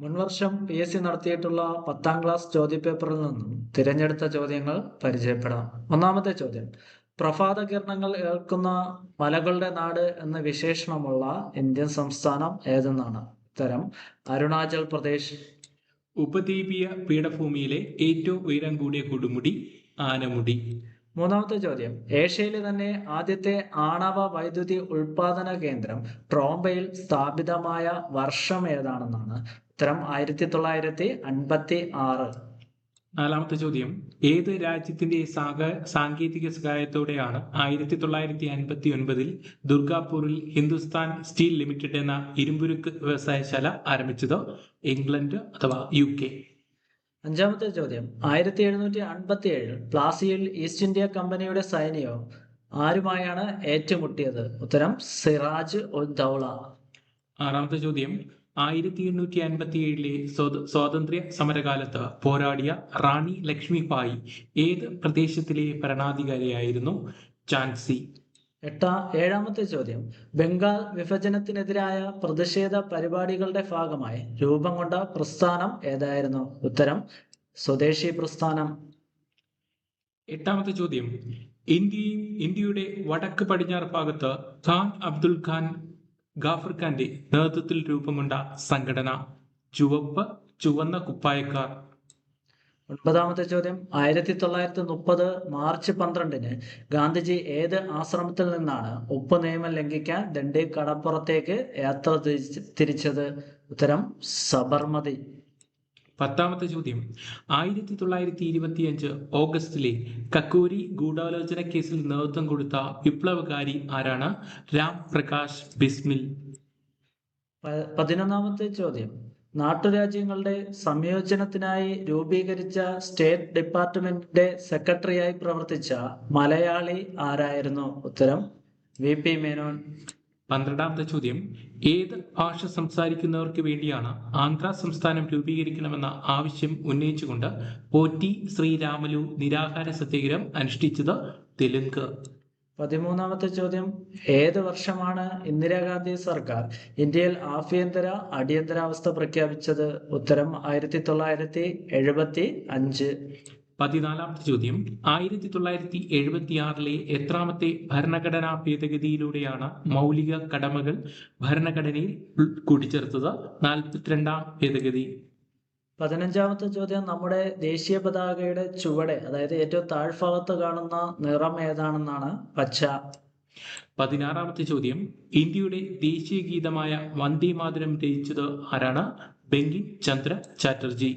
മുൻവർഷം P S C നടത്തിയിട്ടുള്ള പത്താം class ചോദ്യപേപ്പറിൽ നിന്നും തിരഞ്ഞെടുത്ത ചോദ്യങ്ങൾ പരിചയപ്പെടാം. ഒന്നാമത്തെ ചോദ്യം പ്രഭാത കിരണങ്ങൾ ഏൽക്കുന്ന മലകളുടെ നാട് എന്ന വിശേഷണമുള്ള ഇന്ത്യൻ സംസ്ഥാനം ഏതെന്നാണ്? ഉത്തരം അരുണാചൽ പ്രദേശ്. ഉപദ്വീപീയ പീഠഭൂമിയിലെ ഏറ്റവും ഉയരം കൂടിയ കൊടുമുടി ആനമുടി. മൂന്നാമത്തെ ചോദ്യം ഏഷ്യയിലെ തന്നെ ആദ്യത്തെ ആണവ വൈദ്യുതി ഉൽപാദന കേന്ദ്രം ട്രോംബയിൽ സ്ഥാപിതമായ വർഷം ഏതാണെന്നാണ്? ഉത്തരം ആയിരത്തി തൊള്ളായിരത്തി അൻപത്തി ആറ് നാലാമത്തെ ചോദ്യം. ഏത് രാജ്യത്തിന്റെ സാഗ സാങ്കേതിക സഹായത്തോടെയാണ് ആയിരത്തി തൊള്ളായിരത്തി അൻപത്തി ഒൻപതിൽ ദുർഗാപൂരിൽ ഹിന്ദുസ്ഥാൻ സ്റ്റീൽ ലിമിറ്റഡ് എന്ന ഇരുമ്പുരുക്ക് വ്യവസായശാല ആരംഭിച്ചത്? ഇംഗ്ലണ്ട് അഥവാ യു കെ? അഞ്ചാമത്തെ ചോദ്യം. ആയിരത്തി എഴുന്നൂറ്റി അൻപത്തി ഏഴിൽ പ്ലാസിയിൽ ഈസ്റ്റ് ഇന്ത്യ കമ്പനിയുടെ സൈന്യവും ആരുമായാണ് ഏറ്റുമുട്ടിയത്? ഉത്തരം സിറാജ് ഉൽ ദൗള ആറാമത്തെ ചോദ്യം. ആയിരത്തി എണ്ണൂറ്റി അൻപത്തി ഏഴിലെ സ്വാതന്ത്ര്യ സമരകാലത്ത് പോരാടിയ റാണി ലക്ഷ്മിബായി ഏത് പ്രദേശത്തിലെ ഭരണാധികാരിയായിരുന്നു? ഝാൻസി എട്ടാ ഏഴാമത്തെ ചോദ്യം. ബംഗാൾ വിഭജനത്തിനെതിരായ പ്രതിഷേധ പരിപാടികളുടെ ഭാഗമായി രൂപം കൊണ്ട പ്രസ്ഥാനം ഏതായിരുന്നു? ഉത്തരം സ്വദേശി പ്രസ്ഥാനം. എട്ടാമത്തെ ചോദ്യം. ഇന്ത്യയും ഇന്ത്യയുടെ വടക്ക് പടിഞ്ഞാറ് ഭാഗത്ത് ഖാൻ അബ്ദുൽ ഖാൻ ഗാഫർ ഖാന്റെ നേതൃത്വത്തിൽ രൂപം കൊണ്ട സംഘടന ചുവപ്പ് ചുവന്ന കുപ്പായക്കാർ. ഒൻപതാമത്തെ ചോദ്യം. ആയിരത്തി തൊള്ളായിരത്തി മുപ്പത് മാർച്ച് പന്ത്രണ്ടിന് ഗാന്ധിജി ഏത് ആശ്രമത്തിൽ നിന്നാണ് ഉപ്പ് നിയമം ലംഘിക്കാൻ ദണ്ഡി കടപ്പുറത്തേക്ക് യാത്ര തിരിച്ച് തിരിച്ചത്? ഉത്തരം സബർമതി. പത്താമത്തെ ചോദ്യം. ആയിരത്തി തൊള്ളായിരത്തി ഇരുപത്തി അഞ്ച് ഓഗസ്റ്റിലെ കക്കൂരി ഗൂഢാലോചന കേസിൽ നേതൃത്വം കൊടുത്ത വിപ്ലവകാരി ആരാണ്? രാം പ്രകാശ് ബിസ്മിൽ. പതിനൊന്നാമത്തെ ചോദ്യം. നാട്ടുരാജ്യങ്ങളുടെ സംയോജനത്തിനായി രൂപീകരിച്ച സ്റ്റേറ്റ് ഡിപ്പാർട്ട്മെന്റിന്റെ സെക്രട്ടറിയായി പ്രവർത്തിച്ച മലയാളി ആരായിരുന്നു? ഉത്തരം വി പി മേനോൻ. പന്ത്രണ്ടാമത്തെ ചോദ്യം ഏത് ഭാഷ സംസാരിക്കുന്നവർക്ക് വേണ്ടിയാണ് ആന്ധ്ര സംസ്ഥാനം രൂപീകരിക്കണമെന്ന ആവശ്യം ഉന്നയിച്ചുകൊണ്ട് പോറ്റി ശ്രീരാമലു നിരാഹാര സത്യാഗ്രഹം അനുഷ്ഠിച്ചത് തെലുങ്ക്. പതിമൂന്നാമത്തെ ചോദ്യം ഏത് വർഷമാണ് ഇന്ദിരാഗാന്ധി സർക്കാർ ഇന്ത്യയിൽ ആഭ്യന്തര അടിയന്തരാവസ്ഥ പ്രഖ്യാപിച്ചത്? ഉത്തരം ആയിരത്തി തൊള്ളായിരത്തി എഴുപത്തി അഞ്ച്. പതിനാലാമത്തെ ചോദ്യം. ആയിരത്തി തൊള്ളായിരത്തി എഴുപത്തി ആറിലെ എത്രാമത്തെ ഭരണഘടനാ ഭേദഗതിയിലൂടെയാണ് മൗലിക കടമകൾ ഭരണഘടനയിൽ കൂട്ടിച്ചേർത്തത്? നാൽപ്പത്തിരണ്ടാം ഭേദഗതി. പതിനഞ്ചാമത്തെ ചോദ്യം നമ്മുടെ ദേശീയ പതാകയുടെ ചുവടെ അതായത് ഏറ്റവും താഴ്ഭാഗത്ത് കാണുന്ന നിറം ഏതാണെന്നാണ് പച്ച. പതിനാറാമത്തെ ചോദ്യം ഇന്ത്യയുടെ ദേശീയ ഗീതമായ വന്ദേ മാതരം രചിച്ചത് ആരാണ്? ബങ്കിം ചന്ദ്ര ചാറ്റർജി.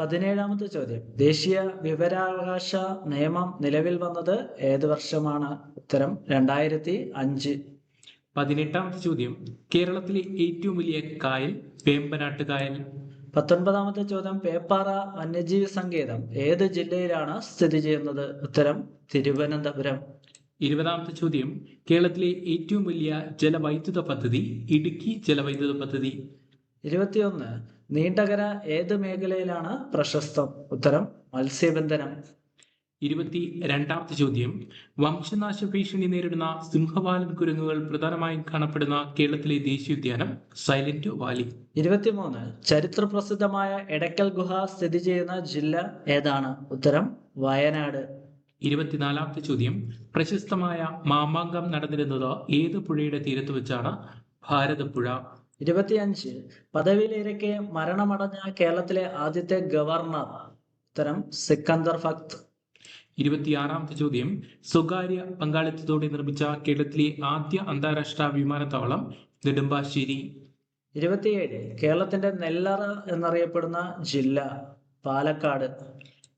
പതിനേഴാമത്തെ ചോദ്യം. ദേശീയ വിവരാവകാശ നിയമം നിലവിൽ വന്നത് ഏത് വർഷമാണ്? ഉത്തരം രണ്ടായിരത്തി അഞ്ച്. പതിനെട്ടാമത്തെ ചോദ്യം. കേരളത്തിലെ ഏറ്റവും വലിയ കായൽ വേമ്പനാട്ട് കായൽ പത്തൊൻപതാമത്തെ ചോദ്യം. പേപ്പാറ വന്യജീവി സങ്കേതം ഏത് ജില്ലയിലാണ് സ്ഥിതി ചെയ്യുന്നത്? ഉത്തരം തിരുവനന്തപുരം. ഇരുപതാമത്തെ ചോദ്യം. കേരളത്തിലെ ഏറ്റവും വലിയ ജലവൈദ്യുത പദ്ധതി ഇടുക്കി ജലവൈദ്യുത പദ്ധതി. ഇരുപത്തിയൊന്ന്. നീണ്ടകര ഏത് മേഖലയിലാണ് പ്രശസ്തം? ഉത്തരം മത്സ്യബന്ധനം. ഇരുപത്തി രണ്ടാമത്തെ ചോദ്യം. വംശനാശ ഭീഷണി നേരിടുന്ന സിംഹവാലൻ കുരങ്ങുകൾ പ്രധാനമായും കാണപ്പെടുന്ന കേരളത്തിലെ ദേശീയോദ്യാനം സൈലന്റ് വാലി. ഇരുപത്തിമൂന്ന്. ചരിത്ര പ്രസിദ്ധമായ എടക്കൽ ഗുഹ സ്ഥിതി ചെയ്യുന്ന ജില്ല ഏതാണ്? ഉത്തരം വയനാട്. ഇരുപത്തിനാലാമത്തെ ചോദ്യം. പ്രശസ്തമായ മാമാങ്കം നടന്നിരുന്നത് ഏത് പുഴയുടെ തീരത്ത് വെച്ചാണ്? ഭാരതപ്പുഴ. ഇരുപത്തിയഞ്ച്. പദവിയിലിരിക്കെ മരണമടഞ്ഞ കേരളത്തിലെ ആദ്യത്തെ ഗവർണർ ഉത്തരം സിക്കന്ദർ ഫക്ത് ഇരുപത്തിയാറാമത്തെ ചോദ്യം. സ്വകാര്യ പങ്കാളിത്തത്തോടെ നിർമ്മിച്ച കേരളത്തിലെ ആദ്യ അന്താരാഷ്ട്ര വിമാനത്താവളം നെടുമ്പാശ്ശേരി. ഇരുപത്തിയേഴ്. കേരളത്തിന്റെ നെല്ലറ എന്നറിയപ്പെടുന്ന ജില്ല പാലക്കാട്.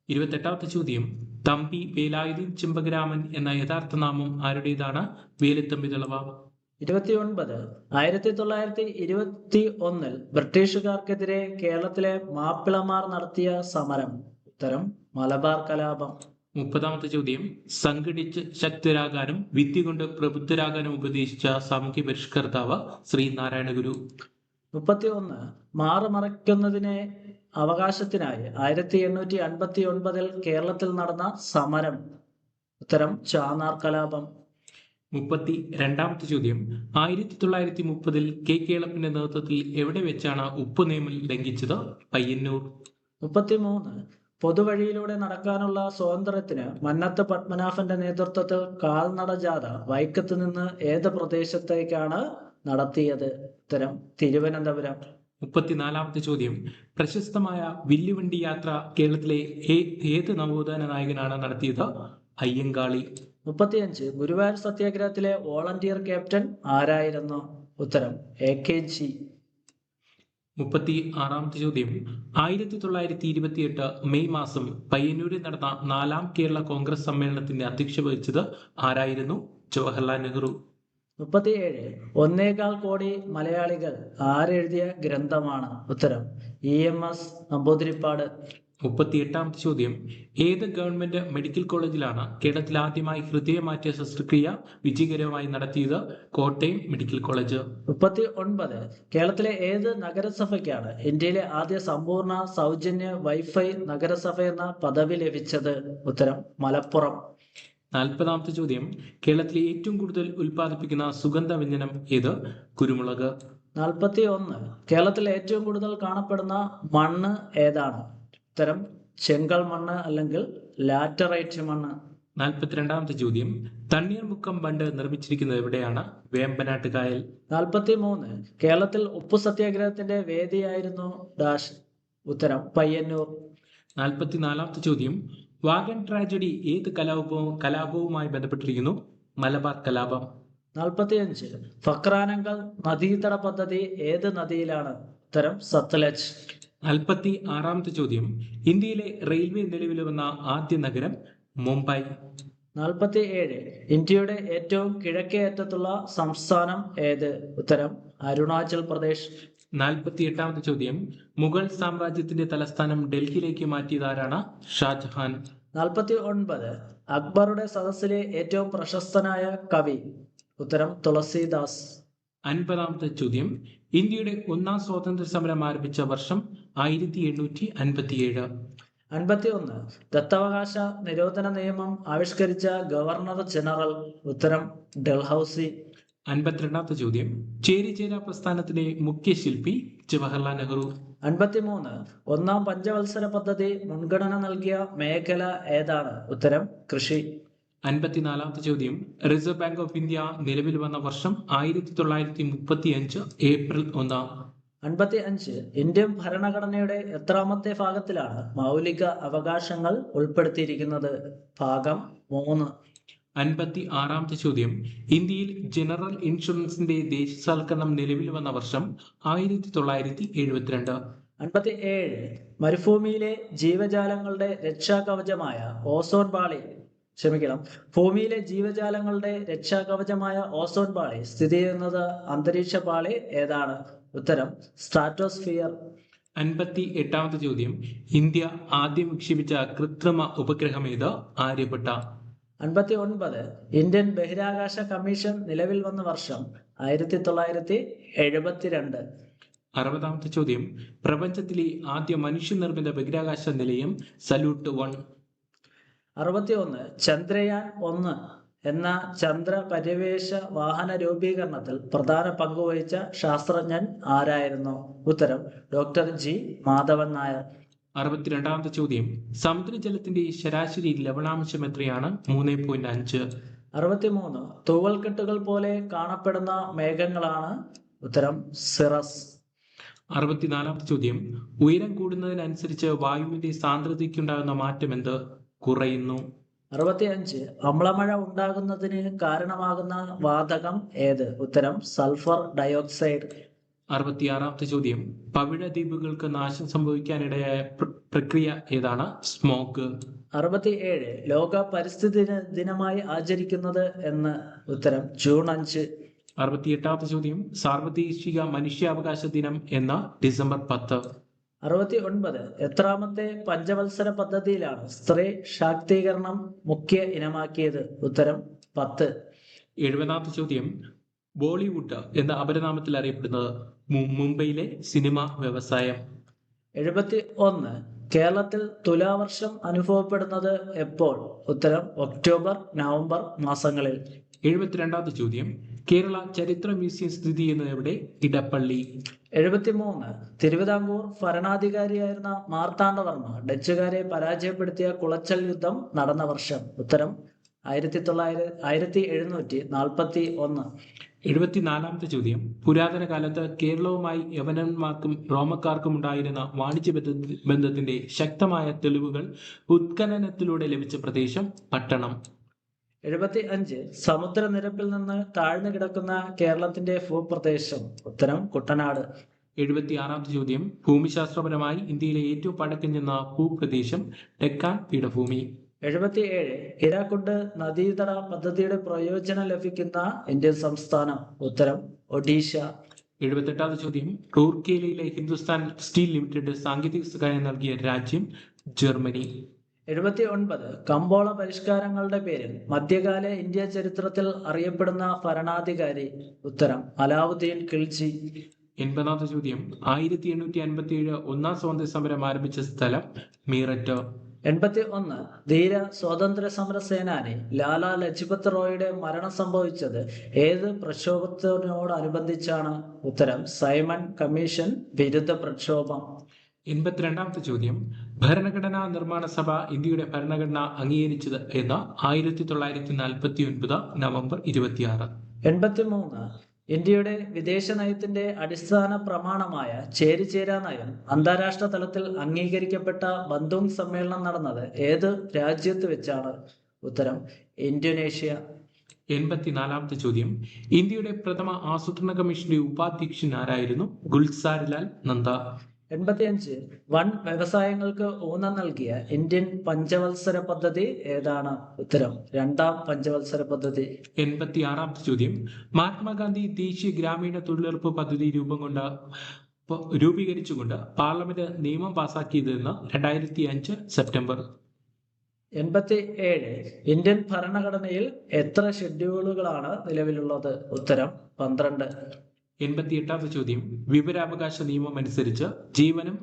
ഇരുപത്തെട്ടാമത്തെ ചോദ്യം. തമ്പി വേലായുധീൻ ചിമ്പഗ്രാമൻ എന്ന യഥാർത്ഥ നാമം ആരുടേതാണ്? വേലുത്തമ്പി ദളവ ഇരുപത്തിയൊൻപത്. ആയിരത്തി തൊള്ളായിരത്തി ഇരുപത്തി ഒന്നിൽ ബ്രിട്ടീഷുകാർക്കെതിരെ കേരളത്തിലെ മാപ്പിളമാർ നടത്തിയ സമരം. ഉത്തരം മലബാർ കലാപം. മുപ്പതാമത്തെ ചോദ്യം. സംഘടിച്ച് ശക്തരാകാനും വിദ്യ കൊണ്ട് പ്രബുദ്ധരാകാനും ഉപദേശിച്ച സാമൂഹ്യ പരിഷ്കർത്താവ് ശ്രീനാരായണ ഗുരു മുപ്പത്തി ഒന്ന് മാറുമറയ്ക്കുന്നതിനെ അവകാശത്തിനായി ആയിരത്തി എണ്ണൂറ്റി അൻപത്തി ഒൻപതിൽ കേരളത്തിൽ നടന്ന സമരം. ഉത്തരം ചാന്നാർ കലാപം. മുപ്പത്തി രണ്ടാമത്തെ ചോദ്യം. ആയിരത്തി തൊള്ളായിരത്തി മുപ്പതിൽ കെ കേളപ്പിന്റെ നേതൃത്വത്തിൽ എവിടെ വെച്ചാണ് ഉപ്പ് നിയമം ലംഘിച്ചത്? പയ്യന്നൂർ. മുപ്പത്തിമൂന്ന്. പൊതുവഴിയിലൂടെ നടക്കാനുള്ള സ്വാതന്ത്ര്യത്തിന് മന്നത്ത് പത്മനാഭന്റെ നേതൃത്വത്തിൽ കാൽനട ജാഥ വൈക്കത്ത് നിന്ന് ഏത് പ്രദേശത്തേക്കാണ് നടത്തിയത്? ഉത്തരം തിരുവനന്തപുരം. മുപ്പത്തിനാലാമത്തെ ചോദ്യം. പ്രശസ്തമായ വില്ലുവണ്ടി യാത്ര കേരളത്തിലെ ഏത് നവോത്ഥാന നായകനാണ് നടത്തിയത്? അയ്യങ്കാളി. മുപ്പത്തിയഞ്ച്. ഗുരുവായൂർ സത്യാഗ്രഹത്തിലെ വോളണ്ടിയർ ക്യാപ്റ്റൻ ആരായിരുന്നു? ഉത്തരം എ കെ ജി. മുപ്പത്തി ആറാമത്തെ ചോദ്യം. ആയിരത്തി തൊള്ളായിരത്തി ഇരുപത്തിയെട്ട് മെയ് മാസം പയ്യന്നൂരിൽ നടന്ന നാലാം കേരള കോൺഗ്രസ് സമ്മേളനത്തിന്റെ അധ്യക്ഷ വഹിച്ചത് ആരായിരുന്നു? ജവഹർലാൽ നെഹ്റു. മുപ്പത്തിയേഴ്. ഒന്നേകാൽ കോടി മലയാളികൾ ആരെഴുതിയ ഗ്രന്ഥമാണ്? ഉത്തരം ഇ എം എസ്. നമ്പൂതിരിപ്പാട്. മുപ്പത്തി എട്ടാമത്തെ ചോദ്യം. ഏത് ഗവൺമെന്റ് മെഡിക്കൽ കോളേജിലാണ് കേരളത്തിൽ ആദ്യമായി ഹൃദയമാറ്റ ശസ്ത്രക്രിയ വിജയകരമായി നടത്തിയത്? Kottayam medical college. മുപ്പത്തി ഒൻപത് കേരളത്തിലെ ഏത് നഗരസഭയ്ക്കാണ് ഇന്ത്യയിലെ ആദ്യ സമ്പൂർണ സൗജന്യ വൈഫൈ നഗരസഭ എന്ന പദവി ലഭിച്ചത്? ഉത്തരം മലപ്പുറം. നാൽപ്പതാമത്തെ ചോദ്യം. കേരളത്തിലെ ഏറ്റവും കൂടുതൽ ഉൽപ്പാദിപ്പിക്കുന്ന സുഗന്ധ വ്യഞ്ജനം ഏത്? കുരുമുളക്. നാൽപ്പത്തി ഒന്ന് കേരളത്തിൽ ഏറ്റവും കൂടുതൽ കാണപ്പെടുന്ന മണ്ണ് ഏതാണ്? ഉത്തരം ചെങ്കൽ മണ്ണ് അല്ലെങ്കിൽ ലാറ്ററൈറ്റ് മണ്ണ്. നാൽപ്പത്തിരണ്ടാമത്തെ ചോദ്യം. തണ്ണീർമുക്കം ബണ്ട് നിർമ്മിച്ചിരിക്കുന്നത് എവിടെയാണ്? വേമ്പനാട്ട് കായൽ നാൽപ്പത്തി മൂന്ന് കേരളത്തിൽ ഉപ്പു സത്യാഗ്രഹത്തിന്റെ വേദിയായിരുന്നു ഡാഷ്. ഉത്തരം പയ്യന്നൂർ. നാൽപ്പത്തിനാലാമത്തെ ചോദ്യം. വാഗൺ ട്രാജഡി ഏത് കലാപവും കലാപവുമായി ബന്ധപ്പെട്ടിരിക്കുന്നു? മലബാർ കലാപം. നാൽപ്പത്തിയഞ്ച്. ഫക്രാനങ്കൽ നദീതട പദ്ധതി ഏത് നദിയിലാണ്? ഉത്തരം സത്ലജ്. നാൽപ്പത്തി ആറാമത്തെ ചോദ്യം. ഇന്ത്യയിലെ റെയിൽവേ നിലവിൽ വന്ന ആദ്യ നഗരം മുംബൈ. നാൽപ്പത്തി ഏഴ് ഇന്ത്യയുടെ ഏറ്റവും കിഴക്കേ അറ്റത്തുള്ള സംസ്ഥാനം ഏത്? ഉത്തരം അരുണാചൽ പ്രദേശ്. നാൽപ്പത്തി എട്ടാമത്തെ ചോദ്യം. മുഗൾ സാമ്രാജ്യത്തിന്റെ തലസ്ഥാനം ഡൽഹിയിലേക്ക് മാറ്റിയത് ആരാണ് ഷാജഹാൻ? നാൽപ്പത്തി ഒൻപത് അക്ബറുടെ സദസ്സിലെ ഏറ്റവും പ്രശസ്തനായ കവി. ഉത്തരം തുളസീദാസ്. അൻപതാമത്തെ ചോദ്യം. ഇന്ത്യയുടെ ഒന്നാം സ്വാതന്ത്ര്യ സമരം ആരംഭിച്ച വർഷം ആയിരത്തി എണ്ണൂറ്റി അൻപത്തിയേഴ് അൻപത്തി ഒന്ന് ദത്തവകാശ നിരോധന നിയമം ആവിഷ്കരിച്ച ഗവർണർ ജനറൽ ഉത്തരം ഡൽഹൌസി. അൻപത്തിരണ്ടാമത്തെ ചോദ്യം. ചേരിചേര പ്രസ്ഥാനത്തിലെ മുഖ്യ ശില്പി ജവഹർലാൽ നെഹ്റു. അൻപത്തിമൂന്ന്. ഒന്നാം പഞ്ചവത്സര പദ്ധതി മുൻഗണന നൽകിയ മേഖല ഏതാണ്? ഉത്തരം കൃഷി. അൻപത്തിനാലാമത്തെ ചോദ്യം. റിസർവ് ബാങ്ക് ഓഫ് ഇന്ത്യ നിലവിൽ വന്ന വർഷം ആയിരത്തി തൊള്ളായിരത്തി മുപ്പത്തി അഞ്ച് ഏപ്രിൽ ഒന്ന്. അൻപത്തി അഞ്ച് ഇന്ത്യൻ ഭരണഘടനയുടെ എത്രാമത്തെ ഭാഗത്തിലാണ് മൗലിക അവകാശങ്ങൾ ഉൾപ്പെടുത്തിയിരിക്കുന്നത്? ഭാഗം മൂന്ന്. അൻപത്തി ആറാമത്തെ ചോദ്യം. ഇന്ത്യയിൽ ജനറൽ ഇൻഷുറൻസിന്റെ ദേശസാൽക്കരണം നിലവിൽ വന്ന വർഷം ആയിരത്തി തൊള്ളായിരത്തി എഴുപത്തിരണ്ട് അൻപത്തി ഏഴ് മരുഭൂമിയിലെ ജീവജാലങ്ങളുടെ രക്ഷാകവചമായ ഓസോൺ പാളി. ക്ഷമിക്കണം. ഭൂമിയിലെ ജീവജാലങ്ങളുടെ രക്ഷാകവചമായ ഓസോൺ പാളി സ്ഥിതി ചെയ്യുന്നത് അന്തരീക്ഷ പാളി ഏതാണ്? ഉത്തരം സ്ട്രാറ്റോസ്ഫിയർ അൻപത്തി എട്ടാമത്തെ ചോദ്യം ഇന്ത്യ ആദ്യം വിക്ഷേപിച്ച കൃത്രിമ ഉപഗ്രഹം ഏത്? ആര്യപ്പെട്ട അൻപത്തി ഒൻപത് ഇന്ത്യൻ ബഹിരാകാശ കമ്മീഷൻ നിലവിൽ വന്ന വർഷം ആയിരത്തി തൊള്ളായിരത്തി എഴുപത്തിരണ്ട് അറുപതാമത്തെ ചോദ്യം പ്രപഞ്ചത്തിലെ ആദ്യ മനുഷ്യ നിർമ്മിത ബഹിരാകാശ നിലയം സല്യൂട്ട് വൺ. അറുപത്തി ഒന്ന് ചന്ദ്രയാൻ ഒന്ന്. എന്ന ചന്ദ്ര പര്യവേഷ വാഹന രൂപീകരണത്തിൽ പ്രധാന പങ്കുവഹിച്ച ശാസ്ത്രജ്ഞൻ ആരായിരുന്നു? ഉത്തരം ഡോക്ടർ ജി. മാധവൻ നായർ. അറുപത്തിരണ്ടാമത്തെ ചോദ്യം. സമുദ്രജലത്തിന്റെ ശരാശരി ലവണാംശം എത്രയാണ്? മൂന്ന് പോയിന്റ് അഞ്ച്. അറുപത്തിമൂന്ന്. തൂവൽക്കെട്ടുകൾ പോലെ കാണപ്പെടുന്ന മേഘങ്ങളാണ്. ഉത്തരം സിറസ്. അറുപത്തിനാലാമത്തെ ചോദ്യം. ഉയരം കൂടുന്നതിനനുസരിച്ച് വായുവിന്റെ സാന്ദ്രതയ്ക്കുണ്ടാകുന്ന മാറ്റം എന്ത്? കുറയുന്നു. അറുപത്തി അഞ്ച് അമ്ലമഴ ഉണ്ടാകുന്നതിന് കാരണമാകുന്ന വാതകം ഏത്? ഉത്തരം സൾഫർ ഡയോക്സൈഡ്. അറുപത്തിയാറാമത്തെ ചോദ്യം. പവിഴ ദ്വീപുകൾക്ക് നാശം സംഭവിക്കാനിടയായ പ്ര- പ്രക്രിയ ഏതാണ്? സ്മോക്ക് അറുപത്തി ഏഴ് ലോക പരിസ്ഥിതി ദിനമായി ആചരിക്കുന്നത് എന്ന് ഉത്തരം ജൂൺ അഞ്ച്. അറുപത്തിയെട്ടാമത്തെ ചോദ്യം. സാർവദേശിക മനുഷ്യാവകാശ ദിനം എന്ന ഡിസംബർ പത്ത്. അറുപത്തി ഒൻപത് എത്രാമത്തെ പഞ്ചവത്സര പദ്ധതിയിലാണ് സ്ത്രീ ശാക്തീകരണം മുഖ്യ ഇനമാക്കിയത്? ഉത്തരം പത്ത്. എഴുപതാമത്തെ ചോദ്യം ബോളിവുഡ് എന്ന അപരനാമത്തിൽ അറിയപ്പെടുന്നത് മുംബൈയിലെ സിനിമ വ്യവസായം. എഴുപത്തി ഒന്ന് കേരളത്തിൽ തുലാവർഷം അനുഭവപ്പെടുന്നത് എപ്പോൾ? ഉത്തരം ഒക്ടോബർ നവംബർ മാസങ്ങളിൽ. എഴുപത്തിരണ്ടാമത്തെ ചോദ്യം കേരള ചരിത്ര മ്യൂസിയം സ്ഥിതി ചെയ്യുന്നത് എവിടെ? ഇടപ്പള്ളി. എഴുപത്തിമൂന്ന്. തിരുവിതാംകൂർ ഭരണാധികാരിയായിരുന്ന മാർത്താണ്ഡവർമ്മ ഡച്ചുകാരെ പരാജയപ്പെടുത്തിയ കുളച്ചൽ യുദ്ധം നടന്ന വർഷം. ഉത്തരം ആയിരത്തി തൊള്ളായിരത്തി ആയിരത്തി എഴുന്നൂറ്റി നാൽപ്പത്തി ഒന്ന് എഴുപത്തിനാലാമത്തെ ചോദ്യം. പുരാതന കാലത്ത് കേരളവുമായി യവനന്മാർക്കും റോമക്കാർക്കും ഉണ്ടായിരുന്ന വാണിജ്യ ബന്ധ- ബന്ധത്തിന്റെ ശക്തമായ തെളിവുകൾ ഉത്ഖനനത്തിലൂടെ ലഭിച്ച പ്രദേശം പട്ടണം. എഴുപത്തി അഞ്ച് സമുദ്രനിരപ്പിൽ നിന്ന് താഴ്ന്നു കിടക്കുന്ന കേരളത്തിന്റെ ഭൂപ്രദേശം. ഉത്തരം കുട്ടനാട്. എഴുപത്തി ആറാമത്തെ ചോദ്യം. ഭൂമിശാസ്ത്രപരമായി ഇന്ത്യയിലെ ഏറ്റവും പഴക്കം ചെന്ന ഭൂപ്രദേശം ഡെക്കാൻ പീഠഭൂമി. എഴുപത്തി ഏഴ് ഹിരാക്കുണ്ട് നദീതട പദ്ധതിയുടെ പ്രയോജനം ലഭിക്കുന്ന ഇന്ത്യൻ സംസ്ഥാനം. ഉത്തരം ഒഡീഷ. എഴുപത്തെട്ടാമത്തെ ചോദ്യം. റൂർക്കേലയിലെ ഹിന്ദുസ്ഥാൻ സ്റ്റീൽ ലിമിറ്റഡ് സാങ്കേതിക സഹായം നൽകിയ രാജ്യം ജർമ്മനി. എഴുപത്തി ഒൻപത് കമ്പോള പരിഷ്കാരങ്ങളുടെ പേരിൽ മധ്യകാല ഇന്ത്യ ചരിത്രത്തിൽ അറിയപ്പെടുന്ന ഭരണാധികാരി ഉത്തരം അലാവുദ്ദീൻ ഖിൽജി എൺപതാമത്തെ ചോദ്യം. ആയിരത്തി എണ്ണൂറ്റി അൻപത്തി ഏഴ് ഒന്നാം സ്വാതന്ത്ര്യ സമരം ആരംഭിച്ച സ്ഥലം മീററ്റ്. എൺപത്തി ഒന്ന് ധീര സ്വാതന്ത്ര്യ സമര സേനാനി ലാലാ ലജ്പത് റോയുടെ മരണം സംഭവിച്ചത് ഏത് പ്രക്ഷോഭത്തിനോടനുബന്ധിച്ചാണ്? ഉത്തരം സൈമൺ കമ്മീഷൻ വിരുദ്ധ പ്രക്ഷോഭം. എൺപത്തിരണ്ടാമത്തെ ചോദ്യം. ഭരണഘടനാ നിർമ്മാണ സഭ ഇന്ത്യയുടെ ഭരണഘടന അംഗീകരിച്ചത് എന്ന ആയിരത്തി തൊള്ളായിരത്തി നാൽപ്പത്തി ഒൻപത് നവംബർ ഇരുപത്തിയാറ്. എൺപത്തി മൂന്ന് ഇന്ത്യയുടെ വിദേശ നയത്തിന്റെ അടിസ്ഥാന പ്രമാണമായ ചേരിചേരാ നയം അന്താരാഷ്ട്ര തലത്തിൽ അംഗീകരിക്കപ്പെട്ട ബന്ധുങ് സമ്മേളനം നടന്നത് ഏത് രാജ്യത്ത് വെച്ചാണ്? ഉത്തരം ഇന്തോനേഷ്യ. എൺപത്തിനാലാമത്തെ ചോദ്യം. ഇന്ത്യയുടെ പ്രഥമ ആസൂത്രണ കമ്മീഷന്റെ ഉപാധ്യക്ഷൻ ആരായിരുന്നു? ഗുൽസാരിലാൽ നന്ദ എൺപത്തിയഞ്ച്. വൻ വ്യവസായങ്ങൾക്ക് ഊന്നൽ നൽകിയ ഇന്ത്യൻ പഞ്ചവത്സര പദ്ധതി ഏതാണ്? ഉത്തരം രണ്ടാം പഞ്ചവത്സര പദ്ധതി. എൺപത്തി ആറാമത്തെ ചോദ്യം. മഹാത്മാഗാന്ധി ദേശീയ ഗ്രാമീണ തൊഴിലുറപ്പ് പദ്ധതി രൂപം കൊണ്ട രൂപീകരിച്ചുകൊണ്ട് പാർലമെന്റ് നിയമം പാസാക്കിയതെന്ന് രണ്ടായിരത്തി അഞ്ച് സെപ്റ്റംബർ. എൺപത്തി ഏഴ് ഇന്ത്യൻ ഭരണഘടനയിൽ എത്ര ഷെഡ്യൂളുകളാണ് നിലവിലുള്ളത്? ഉത്തരം പന്ത്രണ്ട്. എൺപത്തി എട്ടാമത്തെ ചോദ്യം. വിവരാവകാശ നിയമം അനുസരിച്ച് ജീവനും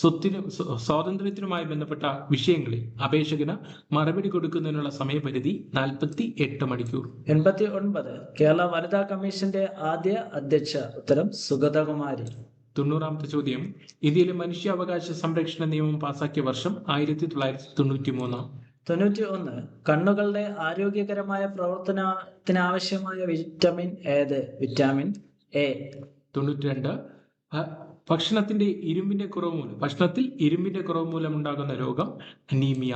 സ്വത്തിനും സ്വാതന്ത്ര്യത്തിനുമായി ബന്ധപ്പെട്ട വിഷയങ്ങളിൽ അപേക്ഷകന് മറുപടി കൊടുക്കുന്നതിനുള്ള സമയപരിധി നാൽപ്പത്തി എട്ട് മണിക്കൂർ. എൺപത്തി ഒൻപത് കേരള വനിതാ കമ്മീഷന്റെ ആദ്യ അധ്യക്ഷ ഉത്തരം സുഗതകുമാരി. തൊണ്ണൂറാമത്തെ ചോദ്യം. ഇന്ത്യയിലെ മനുഷ്യാവകാശ സംരക്ഷണ നിയമം പാസാക്കിയ വർഷം ആയിരത്തി തൊള്ളായിരത്തി തൊണ്ണൂറ്റി മൂന്ന് തൊണ്ണൂറ്റി ഒന്ന് കണ്ണുകളുടെ ആരോഗ്യകരമായ പ്രവർത്തനത്തിനാവശ്യമായ വിറ്റാമിൻ ഏത്? വിറ്റാമിൻ എ തൊണ്ണൂറ്റി രണ്ട് ഭക്ഷണത്തിന്റെ ഇരുമ്പിന്റെ കുറവ് മൂലം ഭക്ഷണത്തിൽ ഇരുമ്പിന്റെ കുറവ് മൂലം ഉണ്ടാകുന്ന രോഗം അനീമിയ.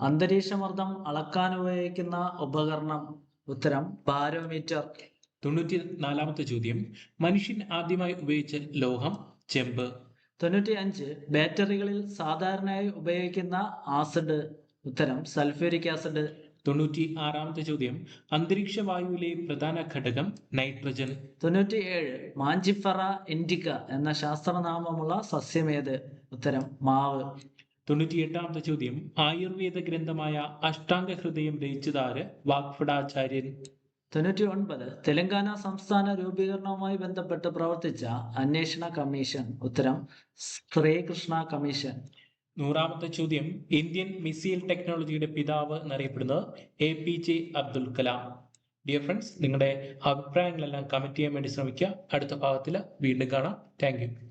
അന്തരീക്ഷമർദ്ദം അളക്കാൻ ഉപയോഗിക്കുന്ന ഉപകരണം ഉത്തരം ബാരോമീറ്റർ. തൊണ്ണൂറ്റി നാലാമത്തെ ചോദ്യം മനുഷ്യൻ ആദ്യമായി ഉപയോഗിച്ച ലോഹം ചെമ്പ്. തൊണ്ണൂറ്റി അഞ്ച് ബാറ്ററികളിൽ സാധാരണയായി ഉപയോഗിക്കുന്ന ആസിഡ് ഉത്തരം സൾഫ്യൂരിക് ആസിഡ്. തൊണ്ണൂറ്റി ആറാമത്തെ ചോദ്യം. അന്തരീക്ഷ വായുവിലെ പ്രധാന ഘടകം നൈട്രജൻ. തൊണ്ണൂറ്റി ഏഴ് മാഞ്ചിഫറ ഇൻഡിക്ക എന്ന ശാസ്ത്രനാമമുള്ള സസ്യമേത് ഉത്തരം മാവ്. തൊണ്ണൂറ്റി എട്ടാമത്തെ ചോദ്യം. ആയുർവേദ ഗ്രന്ഥമായ അഷ്ടാംഗ ഹൃദയം രചിച്ചതാര്? വാഗ്ഭടാചാര്യൻ. തൊണ്ണൂറ്റി ഒൻപത് തെലങ്കാന സംസ്ഥാന രൂപീകരണവുമായി ബന്ധപ്പെട്ട് പ്രവർത്തിച്ച അന്വേഷണ കമ്മീഷൻ. ഉത്തരം ശ്രീകൃഷ്ണ കമ്മീഷൻ. നൂറാമത്തെ ചോദ്യം ഇന്ത്യൻ മിസൈൽ ടെക്നോളജിയുടെ പിതാവ് എന്നറിയപ്പെടുന്നത് A P J Abdul Kalam. Dear friends നിങ്ങളുടെ അഭിപ്രായങ്ങളെല്ലാം കമന്റ് ചെയ്യാൻ വേണ്ടി ശ്രമിക്കുക. അടുത്ത ഭാഗത്തിൽ വീണ്ടും കാണാം. താങ്ക്